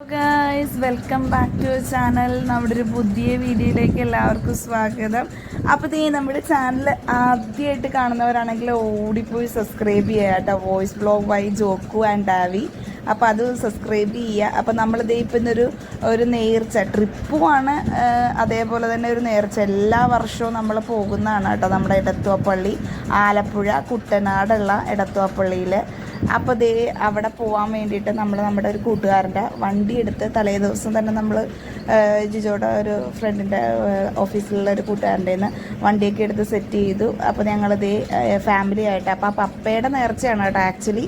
Guys welcome back to channel നമ്മുടെ ഒരു പുതിയ വീഡിയോയിലേക്ക് എല്ലാവർക്കും സ്വാഗതം. അപ്പോൾ ഈ നമ്മുടെ ചാനൽ ആദ്യമായിട്ട് കാണുന്നവരാണെങ്കിൽ ഓടിപ്പോയി സബ്സ്ക്രൈബ് ചെയ്യുക കേട്ടോ. വോയിസ് ബ്ലോഗ് വൈ ജോക്കു ആൻഡ് ഡാവി അപ്പോൾ അത് സബ്സ്ക്രൈബ് ചെയ്യുക. അപ്പോൾ നമ്മളിത് ഇപ്പം ഇന്നൊരു ഒരു നേർച്ച ട്രിപ്പുമാണ്. അതേപോലെ തന്നെ ഒരു നേർച്ച. എല്ലാ വർഷവും നമ്മൾ പോകുന്നതാണ് കേട്ടോ നമ്മുടെ എടത്തുവപ്പള്ളി ആലപ്പുഴ കുട്ടനാടുള്ള എടത്തുവപ്പള്ളിയിൽ അപ്പോൾ ദേ അവിടെ പോകാൻ വേണ്ടിയിട്ട് നമ്മൾ നമ്മുടെ ഒരു കൂട്ടുകാരന്റെ വണ്ടി എടുത്ത് തലേ ദിവസം തന്നെ നമ്മൾ ജിജോയുടെ ഒരു ഫ്രണ്ടിന്റെ ഓഫീസിലുള്ള ഒരു കൂട്ടുകാരന്റെ നിന്ന് വണ്ടിയൊക്കെ എടുത്ത് സെറ്റ് ചെയ്തു. അപ്പോൾ ദേ ഫാമിലി ആയിട്ട്. അപ്പോൾ ആ പപ്പയുടെ നേർച്ചയാണ് കേട്ടോ ആക്ച്വലി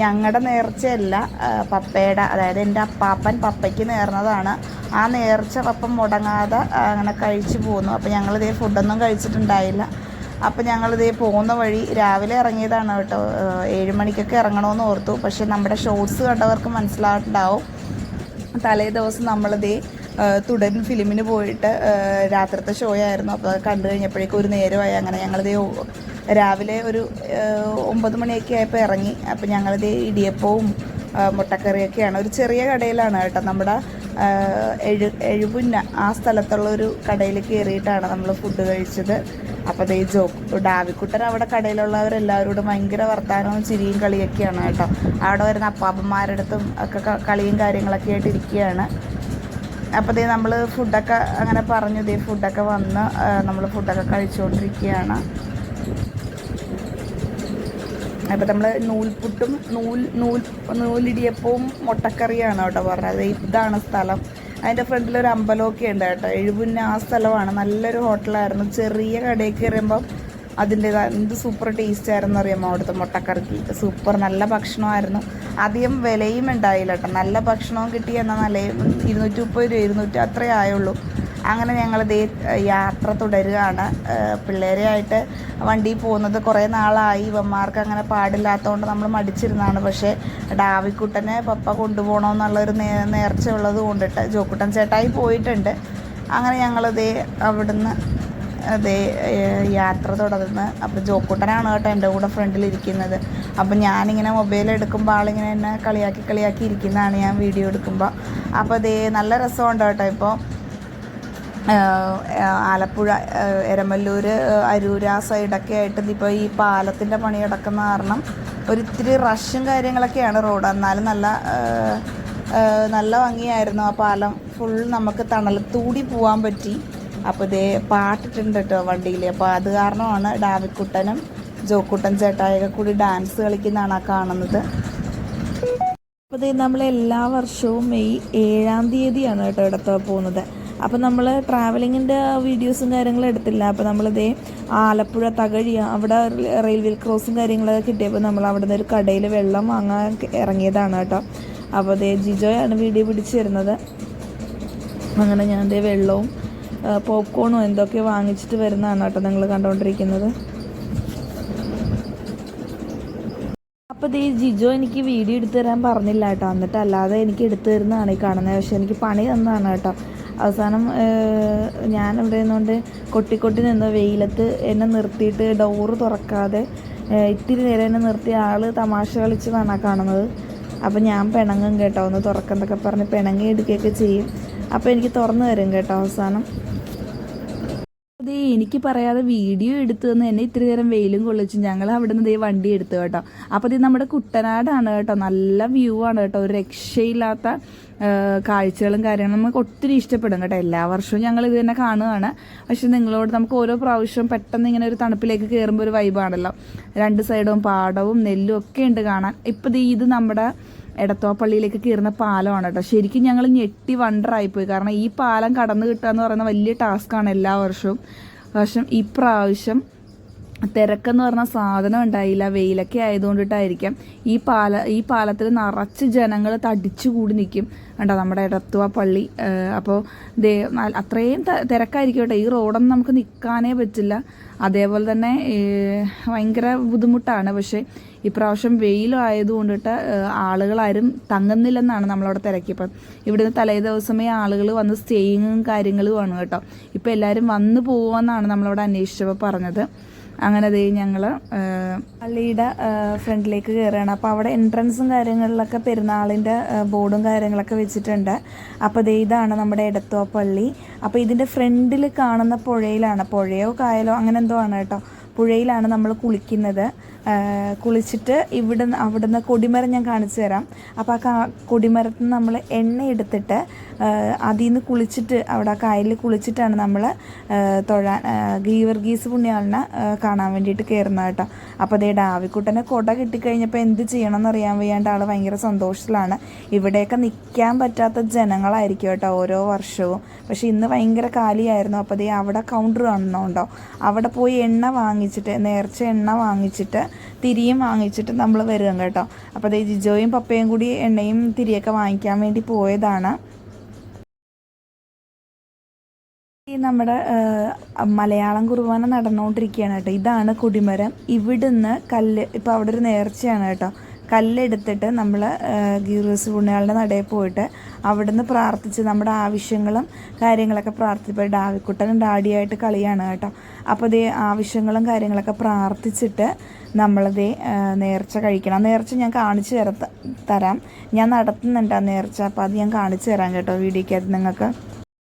ഞങ്ങളുടെ നേർച്ചയല്ല പപ്പയുടെ അതായത് എന്റെ അപ്പാപ്പൻ പപ്പയ്ക്ക് നേർന്നതാണ്. ആ നേർച്ച പപ്പ മുടങ്ങാതെ അങ്ങനെ കഴിച്ചു പോന്നു. അപ്പോൾ ഞങ്ങളിതേ ഫുഡൊന്നും കഴിച്ചിട്ടുണ്ടായില്ല. അപ്പോൾ ഞങ്ങളിതേ പോകുന്ന വഴി രാവിലെ ഇറങ്ങിയതാണ് കേട്ടോ. ഏഴ് മണിക്കൊക്കെ ഇറങ്ങണമെന്ന് ഓർത്തു. പക്ഷേ നമ്മുടെ ഷോർട്സ് കണ്ടവർക്ക് മനസ്സിലായിട്ടുണ്ടാവും. തലേ ദിവസം നമ്മളിതേ തുടൻ ഫിലിമിന് പോയിട്ട് രാത്രിത്തെ ഷോ ആയിരുന്നു. അപ്പോൾ കണ്ടു കഴിഞ്ഞപ്പോഴേക്കും ഒരു നേരമായി. അങ്ങനെ ഞങ്ങളിതേ രാവിലെ ഒരു ഒമ്പത് മണിയൊക്കെ ആയപ്പോൾ ഇറങ്ങി. അപ്പോൾ ഞങ്ങളിതേ ഇടിയപ്പവും മുട്ടക്കറിയൊക്കെയാണ്. ഒരു ചെറിയ കടയിലാണ് കേട്ടോ. നമ്മുടെ എഴു എഴുപുന്ന ആ സ്ഥലത്തുള്ള ഒരു കടയിൽ കയറിയിട്ടാണ് നമ്മൾ ഫുഡ് കഴിച്ചത്. അപ്പോൾ ദേ ജോ ഡാവിക്കുട്ടൻ അവിടെ കടയിലുള്ളവരെല്ലാവരോടും ഭയങ്കര വർത്തമാനവും ചിരിയും കളിയൊക്കെയാണ് കേട്ടോ. അവിടെ വരുന്ന അപ്പാപ്പന്മാരുടെ അടുത്തും ഒക്കെ കളിയും കാര്യങ്ങളൊക്കെ ആയിട്ട് ഇരിക്കുകയാണ്. അപ്പോൾ ദേ നമ്മൾ ഫുഡൊക്കെ അങ്ങനെ പറഞ്ഞു ദേ ഫുഡൊക്കെ വന്ന് നമ്മൾ ഫുഡൊക്കെ കഴിച്ചുകൊണ്ടിരിക്കുകയാണ് അപ്പോൾ നമ്മൾ നൂൽപുട്ടും നൂൽ നൂൽ നൂലിടിയപ്പവും മുട്ടക്കറിയാണ് കേട്ടോ പറഞ്ഞത്. ഇതാണ് സ്ഥലം. അതിന്റെ ഫ്രണ്ടിൽ ഒരു അമ്പലമൊക്കെ ഉണ്ട് കേട്ടോ. എഴുപുന്ന ആ സ്ഥലമാണ്. നല്ലൊരു ഹോട്ടലായിരുന്നു. ചെറിയ കടയിൽ കയറിയുമ്പം അതിന്റെതായ എന്ത് സൂപ്പർ ടേസ്റ്റ് ആയിരുന്നു അറിയാമോ അവിടുത്തെ മുട്ടക്കറിക്ക്? സൂപ്പർ നല്ല ഭക്ഷണമായിരുന്നു. അധികം വിലയും ഉണ്ടായില്ല കേട്ടോ. നല്ല ഭക്ഷണവും കിട്ടി എന്ന നല്ല ഇരുന്നൂറ്റി മുപ്പത് രൂപ ഇരുന്നൂറ്റി അത്രേ ആയുള്ളൂ. അങ്ങനെ ഞങ്ങൾ ദേ യാത്ര തുടരുകയാണ്. പിള്ളേരെ ആയിട്ട് വണ്ടിയിൽ പോകുന്നത് കുറേ നാളായി. ഇവന്മാർക്ക് അങ്ങനെ പാടില്ലാത്തതുകൊണ്ട് നമ്മൾ മടിച്ചിരുന്നതാണ്. പക്ഷേ ഡാവിക്കുട്ടനെ പപ്പ കൊണ്ടുപോകണമെന്നുള്ളൊരു നേ നേർച്ച ഉള്ളത് കൊണ്ടിട്ട് ജോക്കുട്ടൻ ചേട്ടായി പോയിട്ടുണ്ട്. അങ്ങനെ ഞങ്ങൾ ദേ അവിടുന്ന് അതേ യാത്ര തുടർന്ന് അപ്പോൾ ജോക്കുട്ടനാണ് കേട്ടോ എന്റെ കൂടെ ഫ്രണ്ടിലിരിക്കുന്നത്. അപ്പോൾ ഞാനിങ്ങനെ മൊബൈൽ എടുക്കുമ്പോൾ ആളിങ്ങനെ എന്നെ കളിയാക്കി കളിയാക്കി ഇരിക്കുന്നതാണ് ഞാൻ വീഡിയോ എടുക്കുമ്പോൾ അപ്പോൾ അതേ നല്ല രസമുണ്ട് കേട്ടോ ഇപ്പോൾ ആലപ്പുഴ എരമല്ലൂർ അരൂർ ആ സൈഡൊക്കെ ആയിട്ട് ഇപ്പോൾ ഈ പാലത്തിന്റെ പണി കിടക്കുന്ന കാരണം ഒരിത്തിരി റഷും കാര്യങ്ങളൊക്കെയാണ് റോഡ് എന്നാലും നല്ല നല്ല ഭംഗിയായിരുന്നു. ആ പാലം ഫുൾ നമുക്ക് തണലത്തൂടി പോകാൻ പറ്റി. അപ്പോൾ ഇതേ പാട്ടിട്ടുണ്ട് കേട്ടോ വണ്ടിയിൽ അപ്പോൾ അത് കാരണമാണ് ഡാവിക്കുട്ടനും ജോക്കുട്ടൻ ചേട്ടായൊക്കെ കൂടി ഡാൻസ് കളിക്കുന്നതാണ് ആ കാണുന്നത്. അപ്പോൾ നമ്മൾ എല്ലാ വർഷവും മെയ് ഏഴാം തീയതിയാണ് കേട്ടോ ഇടത്ത് പോകുന്നത്. അപ്പോൾ നമ്മൾ ട്രാവലിങ്ങിന്റെ വീഡിയോസും കാര്യങ്ങളും എടുത്തില്ല. അപ്പോൾ നമ്മളിതേ ആലപ്പുഴ തകഴി അവിടെ റെയിൽവേ ക്രോസും കാര്യങ്ങളൊക്കെ കിട്ടിയപ്പോൾ നമ്മൾ അവിടെ നിന്ന് ഒരു കടയിൽ വെള്ളം വാങ്ങാൻ ഇറങ്ങിയതാണ് കേട്ടോ. അപ്പോൾ അതേ ജിജോയാണ് വീഡിയോ പിടിച്ചു തരുന്നത് അങ്ങനെ ഞാൻ അതേ വെള്ളവും പോപ്കോണും എന്തൊക്കെ വാങ്ങിച്ചിട്ട് വരുന്നതാണ് കേട്ടോ നിങ്ങൾ കണ്ടുകൊണ്ടിരിക്കുന്നത് അപ്പോൾ ദേ ജിജോ എനിക്ക് വീഡിയോ എടുത്തു തരാൻ പറഞ്ഞില്ല കേട്ടോ. എന്നിട്ട് അല്ലാതെ എനിക്ക് എടുത്തു തരുന്നതാണ് ഈ കാണുന്നത്. പക്ഷേ എനിക്ക് പണി തന്നതാണ് കേട്ടോ. അവസാനം ഞാൻ അവിടെ നിന്നുകൊണ്ട് കൊട്ടിക്കൊട്ടി കൊട്ടി നിന്ന് വെയിലത്ത് എന്നെ നിർത്തിയിട്ട് ഡോറ് തുറക്കാതെ ഇത്തിരി നേരം എന്നെ നിർത്തി ആൾ തമാശ കളിച്ചതാണ് കാണുന്നത്. അപ്പോൾ ഞാൻ പിണങ്ങും കേട്ടോ. ഒന്ന് തുറക്കുന്നൊക്കെ പറഞ്ഞ് പിണങ്ങി എടുക്കുകയൊക്കെ ചെയ്യും. അപ്പോൾ എനിക്ക് തുറന്നു തരും കേട്ടോ അവസാനം. അതെ എനിക്ക് പറയാതെ വീഡിയോ എടുത്തു തന്ന് എന്നെ ഇത്തിരി നേരം വെയിലും കൊള്ളിച്ചു ഞങ്ങൾ അവിടെ നിന്ന് ദേ വണ്ടി എടുത്തു കേട്ടോ. അപ്പോൾ ഇത് നമ്മുടെ കുട്ടനാടാണ് കേട്ടോ. നല്ല വ്യൂ ആണ് കേട്ടോ. ഒരു രക്ഷയില്ലാത്ത കാഴ്ചകളും കാര്യങ്ങളും നമുക്ക് ഒത്തിരി ഇഷ്ടപ്പെടും കേട്ടോ. എല്ലാ വർഷവും ഞങ്ങൾ ഇത് തന്നെ കാണുകയാണ്. പക്ഷെ നിങ്ങളോട് നമുക്ക് ഓരോ പ്രാവശ്യവും പെട്ടെന്ന് ഇങ്ങനെ ഒരു തണുപ്പിലേക്ക് കയറുമ്പോൾ ഒരു വൈബാണല്ലോ രണ്ട് സൈഡും പാടവും നെല്ലും ഒക്കെ ഉണ്ട് കാണാൻ. ഇപ്പം ദേ ഇത് നമ്മുടെ എടത്തോപ്പള്ളിയിലേക്ക് കയറുന്ന പാലമാണ് കേട്ടോ. ശരിക്കും ഞങ്ങൾ ഞെട്ടി വണ്ടറായിപ്പോയി കാരണം ഈ പാലം കടന്നു കിട്ടുക എന്ന് പറയുന്ന വലിയ ടാസ്ക്കാണ് എല്ലാ വർഷവും. പക്ഷേ ഇപ്രാവശ്യം തിരക്കെന്ന് പറഞ്ഞ സാധനം ഉണ്ടായില്ല. വെയിലൊക്കെ ആയതുകൊണ്ടിട്ടായിരിക്കാം. ഈ പാല ഈ പാലത്തിൽ നിറച്ച് ജനങ്ങൾ തടിച്ചു കൂടി നിൽക്കും കണ്ടോ നമ്മുടെ ഇടത്തുവ പള്ളി അപ്പോൾ ദേ അത്രയും തിരക്കായിരിക്കും കേട്ടോ. ഈ റോഡൊന്നും നമുക്ക് നിൽക്കാനേ പറ്റില്ല. അതേപോലെ തന്നെ ഭയങ്കര ബുദ്ധിമുട്ടാണ്. പക്ഷേ ഇപ്രാവശ്യം വെയിലും ആയതുകൊണ്ടിട്ട് ആളുകളാരും തങ്ങുന്നില്ലെന്നാണ് നമ്മളവിടെ തിരക്കിയപ്പം. ഇവിടുന്ന് തലേ ദിവസമേ ആളുകൾ വന്ന് സ്റ്റേയിങ്ങും കാര്യങ്ങളുമാണ് കേട്ടോ. ഇപ്പോൾ എല്ലാവരും വന്നു പോകുമെന്നാണ് നമ്മളവിടെ അന്വേഷിച്ചപ്പോൾ പറഞ്ഞത്. അങ്ങനെ അതേ ഞങ്ങൾ പള്ളിയുടെ ഫ്രണ്ടിലേക്ക് കയറുകയാണ്. അപ്പോൾ അവിടെ എൻട്രൻസും കാര്യങ്ങളിലൊക്കെ പെരുന്നാളിന്റെ ബോർഡും കാര്യങ്ങളൊക്കെ വെച്ചിട്ടുണ്ട്. അപ്പോൾ ദേ ഇതാണ് നമ്മുടെ എടത്തോ പള്ളി. അപ്പോൾ ഇതിന്റെ ഫ്രണ്ടിൽ കാണുന്ന പുഴയിലാണ്. പുഴയോ കായലോ അങ്ങനെ എന്തോ ആണ് കേട്ടോ. പുഴയിലാണ് നമ്മൾ കുളിക്കുന്നത്. കുളിച്ചിട്ട് ഇവിടുന്ന് അവിടുന്ന് കൊടിമരം ഞാൻ കാണിച്ചു തരാം. അപ്പോൾ ആ കാ നമ്മൾ എണ്ണ എടുത്തിട്ട് അതിൽ നിന്ന് കുളിച്ചിട്ട് അവിടെ കായലിൽ കുളിച്ചിട്ടാണ് നമ്മൾ തൊഴാൻ ഗീവർഗീസ് പുണ്യാളിനെ കാണാൻ വേണ്ടിയിട്ട് കയറുന്നത് കേട്ടോ. അപ്പോൾ അതേ ഡാവിക്കുട്ടനെ കൊട കിട്ടിക്കഴിഞ്ഞപ്പോൾ എന്ത് ചെയ്യണം എന്നറിയാൻ വയ്യാണ്ട് ആൾ ഭയങ്കര സന്തോഷത്തിലാണ്. ഇവിടെയൊക്കെ നിൽക്കാൻ പറ്റാത്ത ജനങ്ങളായിരിക്കും കേട്ടോ ഓരോ വർഷവും. പക്ഷേ ഇന്ന് ഭയങ്കര കാലിയായിരുന്നു. അപ്പോൾ അതേ അവിടെ കൗണ്ടർ കാണുന്നുണ്ടോ? അവിടെ പോയി എണ്ണ വാങ്ങിച്ചിട്ട് നേർച്ച എണ്ണ വാങ്ങിച്ചിട്ട് തിരിയും വാങ്ങിച്ചിട്ട് നമ്മൾ വരും കേട്ടോ. അപ്പോൾ അതേ ജിജോയും പപ്പയും കൂടി എണ്ണയും തിരിയൊക്കെ വാങ്ങിക്കാൻ വേണ്ടി പോയതാണ്. ഈ നമ്മുടെ മലയാളം കുർബാന നടന്നുകൊണ്ടിരിക്കുകയാണ് കേട്ടോ. ഇതാണ് കുടിമരം. ഇവിടുന്ന് കല്ല് ഇപ്പോൾ അവിടെ ഒരു നേർച്ചയാണ് കേട്ടോ. കല്ലെടുത്തിട്ട് നമ്മൾ ഗീറൂസ് പുണ്യാളുടെ നടയിൽ പോയിട്ട് അവിടുന്ന് പ്രാർത്ഥിച്ച് നമ്മുടെ ആവശ്യങ്ങളും കാര്യങ്ങളൊക്കെ പ്രാർത്ഥിപ്പോൾ ഡാവിക്കുട്ടനും ഡാഡിയായിട്ട് കളിയാണ് കേട്ടോ. അപ്പോൾ ഇതേ ആവശ്യങ്ങളും കാര്യങ്ങളൊക്കെ പ്രാർത്ഥിച്ചിട്ട് നമ്മളതേ നേർച്ച കഴിക്കണം. നേർച്ച ഞാൻ കാണിച്ചു തര തരാം. ഞാൻ നടത്തുന്നുണ്ട് ആ നേർച്ച. അപ്പോൾ അത് ഞാൻ കാണിച്ചു തരാം കേട്ടോ വീഡിയോക്കകത്ത് നിങ്ങൾക്ക്.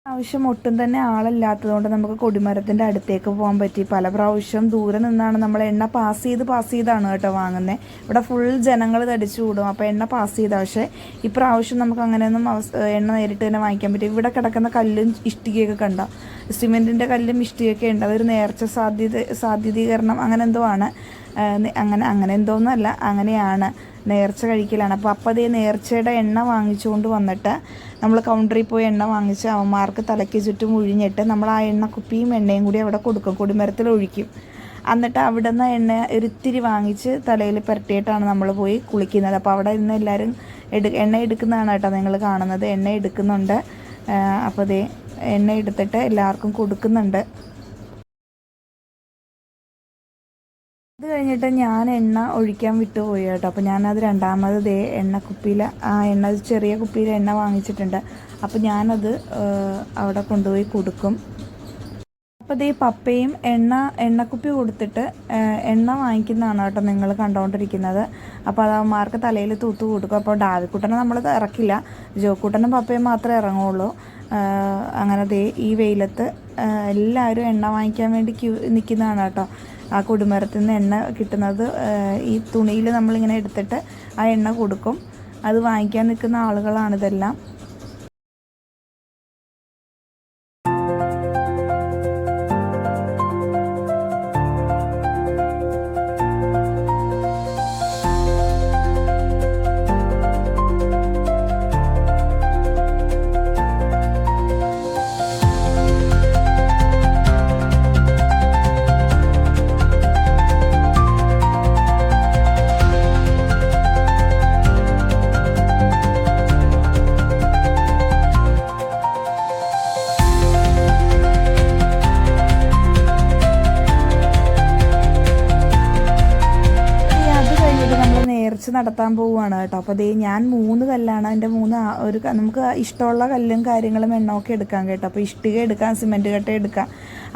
പ്രാവശ്യം ഒട്ടും തന്നെ ആളില്ലാത്തതുകൊണ്ട് നമുക്ക് കൊടിമരത്തിന്റെ അടുത്തേക്ക് പോകാൻ പറ്റി. പല പ്രാവശ്യം ദൂരെ നിന്നാണ് നമ്മൾ എണ്ണ പാസ് ചെയ്ത് പാസ് ചെയ്താണ് കേട്ടോ വാങ്ങുന്നത് ഇവിടെ ഫുൾ ജനങ്ങൾ തടിച്ചു കൂടും. അപ്പോൾ എണ്ണ പാസ് ചെയ്താൽ പക്ഷേ ഇപ്രാവശ്യം നമുക്ക് അങ്ങനെയൊന്നും എണ്ണ നേരിട്ട് തന്നെ വാങ്ങിക്കാൻ പറ്റും ഇവിടെ കിടക്കുന്ന കല്ലും ഇഷ്ടികയൊക്കെ കണ്ട? സിമെന്റിന്റെ കല്ലും ഇഷ്ടികയൊക്കെ ഉണ്ട്. അതൊരു നേർച്ച സാധ്യത സാധ്യതീകരണം അങ്ങനെ എന്തോ ആണ്. അങ്ങനെ അങ്ങനെ എന്തോന്നല്ല അങ്ങനെയാണ് നേർച്ച കഴിക്കലാണ്. അപ്പോൾ അപ്പം അതേ നേർച്ചയുടെ എണ്ണ വാങ്ങിച്ചുകൊണ്ട് വന്നിട്ട് നമ്മൾ കൗണ്ടറിൽ പോയി എണ്ണ വാങ്ങിച്ച് അവന്മാർക്ക് തലയ്ക്ക് ചുറ്റും ഒഴിഞ്ഞിട്ട് നമ്മൾ ആ എണ്ണ കുപ്പിയും എണ്ണയും കൂടി അവിടെ കൊടുക്കും. കൊടിമരത്തിൽ ഒഴിക്കും. എന്നിട്ട് അവിടെ നിന്ന് എണ്ണ ഒരിത്തിരി വാങ്ങിച്ച് തലയിൽ പുരട്ടിയിട്ടാണ് നമ്മൾ പോയി കുളിക്കുന്നത്. അപ്പോൾ അവിടെ ഇന്ന് എല്ലാവരും എടു എണ്ണ എടുക്കുന്നതാണ് കേട്ടോ നിങ്ങൾ കാണുന്നത്. എണ്ണ എടുക്കുന്നുണ്ട്. അപ്പോൾ അതേ എണ്ണ എടുത്തിട്ട് എല്ലാവർക്കും കൊടുക്കുന്നുണ്ട്. കഴിഞ്ഞിട്ട് ഞാൻ എണ്ണ ഒഴിക്കാൻ വിട്ടുപോയി കേട്ടോ. അപ്പോൾ ഞാനത് രണ്ടാമത് ദേ എണ്ണ കുപ്പിയിൽ ആ എണ്ണ ചെറിയ കുപ്പിയിൽ എണ്ണ വാങ്ങിച്ചിട്ടുണ്ട്. അപ്പോൾ ഞാനത് അവിടെ കൊണ്ടുപോയി കൊടുക്കും. അപ്പോൾ ദേ പപ്പയും എണ്ണ എണ്ണക്കുപ്പി കൊടുത്തിട്ട് എണ്ണ വാങ്ങിക്കുന്നതാണ് കേട്ടോ നിങ്ങൾ കണ്ടുകൊണ്ടിരിക്കുന്നത് അപ്പോൾ അത് അവന്മാർക്ക് തലയിൽ തൂത്ത് കൊടുക്കും. അപ്പോൾ ഡാവിക്കുട്ടനെ നമ്മൾ ഇറക്കില്ല. ജോക്കുട്ടനും പപ്പയും മാത്രമേ ഇറങ്ങുള്ളൂ. അങ്ങനെ ദേ ഈ വെയിലത്ത് എല്ലാവരും എണ്ണ വാങ്ങിക്കാൻ വേണ്ടി ക്യൂ നിൽക്കുന്നതാണ് കേട്ടോ. ആ കുടുമരത്തിൽ നിന്ന് എണ്ണ കിട്ടുന്നത് ഈ തുണിയിൽ നമ്മളിങ്ങനെ എടുത്തിട്ട് ആ എണ്ണ കൊടുക്കും. അത് വാങ്ങിക്കാൻ നിൽക്കുന്ന ആളുകളാണിതെല്ലാം നടത്താൻ പോവുകയാണ് കേട്ടോ. അപ്പോൾ ദേ ഞാൻ മൂന്ന് കല്ലാണ് എന്റെ മൂന്ന് ഒരു നമുക്ക് ഇഷ്ടമുള്ള കല്ലും കാര്യങ്ങളും എണ്ണമൊക്കെ എടുക്കാം കേട്ടോ. അപ്പോൾ ഇഷ്ടിക എടുക്കാം സിമെന്റ് കട്ട എടുക്കാം.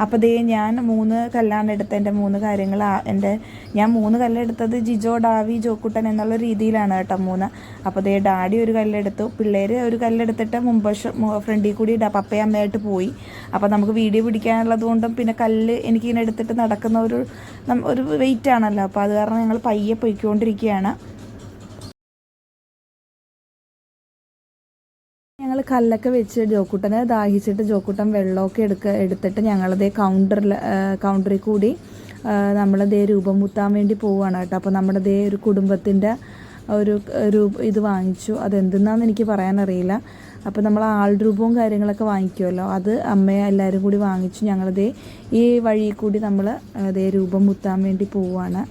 അപ്പോൾ ദേ ഞാൻ മൂന്ന് കല്ലാണ് എടുത്ത എന്റെ മൂന്ന് കാര്യങ്ങൾ എന്റെ ഞാൻ മൂന്ന് കല്ലെടുത്തത് ജിജോ ഡാവി ജോക്കുട്ടൻ എന്നുള്ള രീതിയിലാണ് കേട്ടോ മൂന്ന്. അപ്പോൾ ദേ ഡാഡി ഒരു കല്ലെടുത്തു പിള്ളേർ ഒരു കല്ലെടുത്തിട്ട് മുമ്പ് ഫ്രണ്ടിൽ കൂടി പപ്പയും അമ്മയായിട്ട് പോയി. അപ്പോൾ നമുക്ക് വീഡിയോ പിടിക്കാനുള്ളത് കൊണ്ടും പിന്നെ കല്ല് എനിക്കിങ്ങനെ എടുത്തിട്ട് നടക്കുന്ന ഒരു ഒരു വെയിറ്റ് ആണല്ലോ. അപ്പോൾ അത് കാരണം ഞങ്ങൾ പയ്യെ പൊയ്ക്കൊണ്ടിരിക്കുകയാണ്. ഞങ്ങൾ കല്ലൊക്കെ വെച്ച് ജോക്കൂട്ടനെ ദാഹിച്ചിട്ട് ജോക്കൂട്ടൻ വെള്ളമൊക്കെ എടുക്ക എടുത്തിട്ട് ഞങ്ങളതേ കൗണ്ടറിൽ കൗണ്ടറിൽ കൂടി നമ്മളതേ രൂപം മുത്താൻ വേണ്ടി പോവുകയാണ് കേട്ടോ. അപ്പോൾ നമ്മുടെ ദേ ഒരു കുടുംബത്തിന്റെ ഒരു രൂപ ഇത് വാങ്ങിച്ചു. അതെന്തെന്നാന്ന് എനിക്ക് പറയാനറിയില്ല. അപ്പോൾ നമ്മൾ ആൾ രൂപവും കാര്യങ്ങളൊക്കെ വാങ്ങിക്കുമല്ലോ അത് അമ്മയെ എല്ലാവരും കൂടി വാങ്ങിച്ചു ഞങ്ങളതേ ഈ വഴി കൂടി നമ്മൾ അതേ രൂപം മുത്താൻ വേണ്ടി പോവുകയാണ്.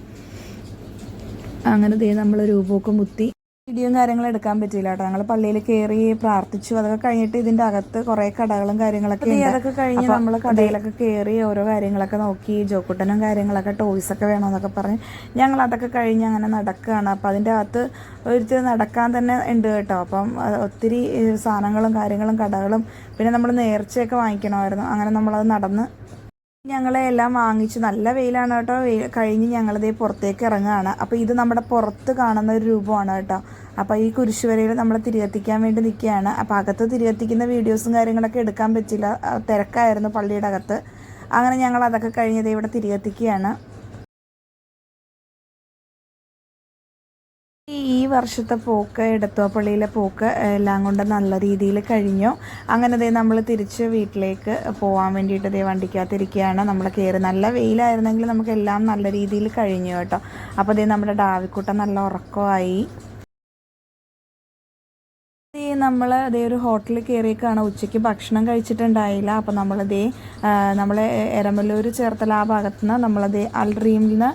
അങ്ങനെ ദേ നമ്മൾ രൂപമൊക്കെ മുത്തി വീഡിയോയും കാര്യങ്ങളും എടുക്കാൻ പറ്റിയില്ല കേട്ടോ. ഞങ്ങൾ പള്ളിയിൽ കയറി പ്രാർത്ഥിച്ചു. അതൊക്കെ കഴിഞ്ഞിട്ട് ഇതിന്റെ അകത്ത് കുറെ കടകളും കാര്യങ്ങളൊക്കെ. അതൊക്കെ കഴിഞ്ഞ് നമ്മൾ കടയിലൊക്കെ കയറി ഓരോ കാര്യങ്ങളൊക്കെ നോക്കി ജോക്കുട്ടനും കാര്യങ്ങളൊക്കെ ടോയ്സ് ഒക്കെ വേണമെന്നൊക്കെ പറഞ്ഞ് ഞങ്ങൾ അതൊക്കെ കഴിഞ്ഞ് അങ്ങനെ നടക്കുകയാണ് അപ്പം അതിന്റെ അകത്ത് ഒരു നടക്കാൻ തന്നെ ഉണ്ട് കേട്ടോ. അപ്പം ഒത്തിരി സാധനങ്ങളും കാര്യങ്ങളും കടകളും പിന്നെ നമ്മൾ നേർച്ചയൊക്കെ വാങ്ങിക്കണമായിരുന്നു. അങ്ങനെ നമ്മളത് നടന്ന് ഞങ്ങളെ എല്ലാം വാങ്ങിച്ചു. നല്ല വെയിലാണ് കേട്ടോ. കഴിഞ്ഞ് ഞങ്ങളിതേ പുറത്തേക്ക് ഇറങ്ങുകയാണ്. അപ്പോൾ ഇത് നമ്മുടെ പുറത്ത് കാണുന്ന ഒരു രൂപമാണ് കേട്ടോ. അപ്പോൾ ഈ കുരിശുവരയിൽ നമ്മൾ തിരികത്തിക്കാൻ വേണ്ടി നിൽക്കുകയാണ്. അപ്പോൾ അകത്ത് തിരികത്തിക്കുന്ന വീഡിയോസും കാര്യങ്ങളൊക്കെ എടുക്കാൻ പറ്റില്ല. തിരക്കായിരുന്നു പള്ളിയുടെ അകത്ത്. അങ്ങനെ ഞങ്ങൾ അതൊക്കെ കഴിഞ്ഞത് ഇവിടെ തിരികത്തിക്കുകയാണ്. വർഷത്തെ പോക്ക് എടത്തുവപ്പള്ളിയിലെ പോക്ക് എല്ലാം കൊണ്ട് നല്ല രീതിയിൽ കഴിഞ്ഞു. അങ്ങനെ ദേ നമ്മൾ തിരിച്ച് വീട്ടിലേക്ക് പോകാൻ വേണ്ടിയിട്ട് ദേ വണ്ടിക്കകത്തിരിക്കുകയാണ്. നമ്മൾ കയറി നല്ല വെയിലായിരുന്നെങ്കിൽ നമുക്കെല്ലാം നല്ല രീതിയിൽ കഴിഞ്ഞു കേട്ടോ. അപ്പോൾ ദേ നമ്മുടെ ഡാവിക്കുട്ട നല്ല ഉറക്കമായി ഈ നമ്മൾ അതേ ഒരു ഹോട്ടലിൽ കയറിയേക്കാണ് ഉച്ചയ്ക്ക് ഭക്ഷണം കഴിച്ചിട്ടുണ്ടായില്ല. അപ്പോൾ നമ്മളതേ നമ്മളെ എരമല്ലൂർ ചേർത്തല ആ ഭാഗത്ത് നിന്ന് നമ്മളതേ അൽറീമിൽ നിന്ന്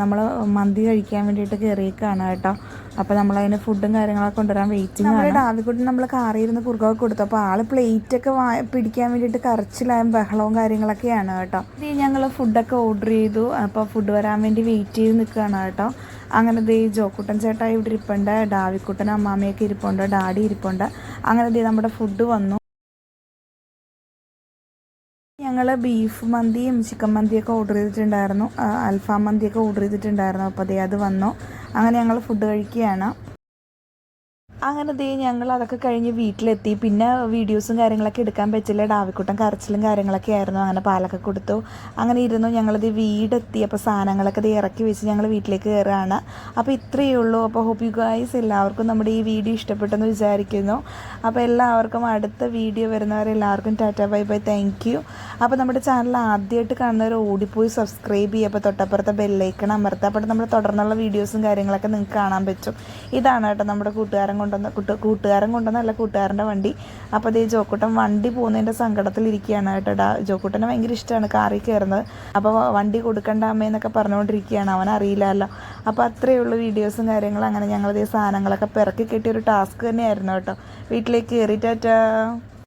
നമ്മൾ മന്തി കഴിക്കാൻ വേണ്ടിയിട്ട് കയറിയേക്കാണ് കേട്ടോ. അപ്പോൾ നമ്മളതിന് ഫുഡും കാര്യങ്ങളൊക്കെ കൊണ്ടുവരാൻ വെയിറ്റിംഗ് നമ്മുടെ ഡാവിക്കുട്ടി നമ്മൾ കാറിയിരുന്ന് കുറുകൊക്കെ കൊടുത്തു. അപ്പോൾ ആൾ പ്ലേറ്റൊക്കെ വാ പിടിക്കാൻ വേണ്ടിയിട്ട് കറച്ചിലായ ബഹളവും കാര്യങ്ങളൊക്കെയാണ് കേട്ടോ. ഞങ്ങൾ ഫുഡൊക്കെ ഓർഡർ ചെയ്തു. അപ്പോൾ ഫുഡ് വരാൻ വേണ്ടി വെയിറ്റ് ചെയ്ത് നിൽക്കുകയാണ് കേട്ടോ. അങ്ങനെ ദേ ജോക്കുട്ടൻ ചേട്ടാ ഇവിടെ ഇരിപ്പുണ്ട്. ഡാവിക്കുട്ടൻ അമ്മാമ്മയൊക്കെ ഇരിപ്പുണ്ട്. ഡാഡി ഇരിപ്പുണ്ട്. അങ്ങനെ ദേ നമ്മുടെ ഫുഡ് വന്നു. ഞങ്ങൾ ബീഫ് മന്തിയും ചിക്കൻ മന്തിയൊക്കെ ഓർഡർ ചെയ്തിട്ടുണ്ടായിരുന്നു. അൽഫാം മന്തിയൊക്കെ ഓർഡർ ചെയ്തിട്ടുണ്ടായിരുന്നു. അപ്പോൾ അതേ അത് വന്നു. അങ്ങനെ ഞങ്ങൾ ഫുഡ് കഴിക്കുകയാണ്. അങ്ങനെ ദേ ഞങ്ങൾ അതൊക്കെ കഴിഞ്ഞ് വീട്ടിലെത്തി. പിന്നെ വീഡിയോസും കാര്യങ്ങളൊക്കെ എടുക്കാൻ പറ്റില്ല. ഡാവിക്കൂട്ടം കരച്ചിലും കാര്യങ്ങളൊക്കെ ആയിരുന്നു. അങ്ങനെ പാലൊക്കെ കൊടുത്തു. അങ്ങനെ ഇരുന്നു. ഞങ്ങളിത് വീടെത്തി. അപ്പോൾ സാധനങ്ങളൊക്കെ ഇത് ഇറക്കി വെച്ച് ഞങ്ങൾ വീട്ടിലേക്ക് കയറുകയാണ് അപ്പോൾ ഇത്രയേ ഉള്ളൂ. അപ്പോൾ ഹോപ്പ് യു ഗൈസ് എല്ലാവർക്കും നമ്മുടെ ഈ വീഡിയോ ഇഷ്ടപ്പെട്ടെന്ന് വിചാരിക്കുന്നു. അപ്പോൾ എല്ലാവർക്കും അടുത്ത video വരുന്നവരെല്ലാവർക്കും tata bye bye. Thank you അപ്പോൾ നമ്മുടെ ചാനൽ ആദ്യമായിട്ട് കാണുന്നവർ ഓടിപ്പോയി സബ്സ്ക്രൈബ് ചെയ്യുക. അപ്പോൾ തൊട്ടപ്പുറത്തെ ബെല്ലൈക്കൺ അമർത്തുക. അപ്പോൾ നമ്മുടെ തുടർന്നുള്ള വീഡിയോസും കാര്യങ്ങളൊക്കെ നിങ്ങൾക്ക് കാണാൻ പറ്റും. ഇതാണ് കേട്ടോ നമ്മുടെ കൂട്ടുകാരൻ കൊണ്ടുവന്ന കൂട്ട കൂട്ടുകാരൻ കൊണ്ടുവന്നല്ല കൂട്ടുകാരന്റെ വണ്ടി. അപ്പോൾ അതേ ജോക്കുട്ടൻ വണ്ടി പോകുന്നതിന്റെ സങ്കടത്തിലിരിക്കുകയാണ് കേട്ടോ ഡാ. ജോക്കുട്ടനെ ഭയങ്കര ഇഷ്ടമാണ് കാറിൽ കയറുന്നത്. അപ്പോൾ വണ്ടി കൊടുക്കണ്ട അമ്മയെന്നൊക്കെ പറഞ്ഞുകൊണ്ടിരിക്കുകയാണ്. അവൻ അറിയില്ലല്ലോ. അപ്പോൾ അത്രയേ ഉള്ളൂ വീഡിയോസും കാര്യങ്ങളും. അങ്ങനെ ഞങ്ങളിതേ സാധനങ്ങളൊക്കെ പിറക്കി കിട്ടിയ ഒരു ടാസ്ക് തന്നെയായിരുന്നു കേട്ടോ. വീട്ടിലേക്ക് കയറിയിട്ടാ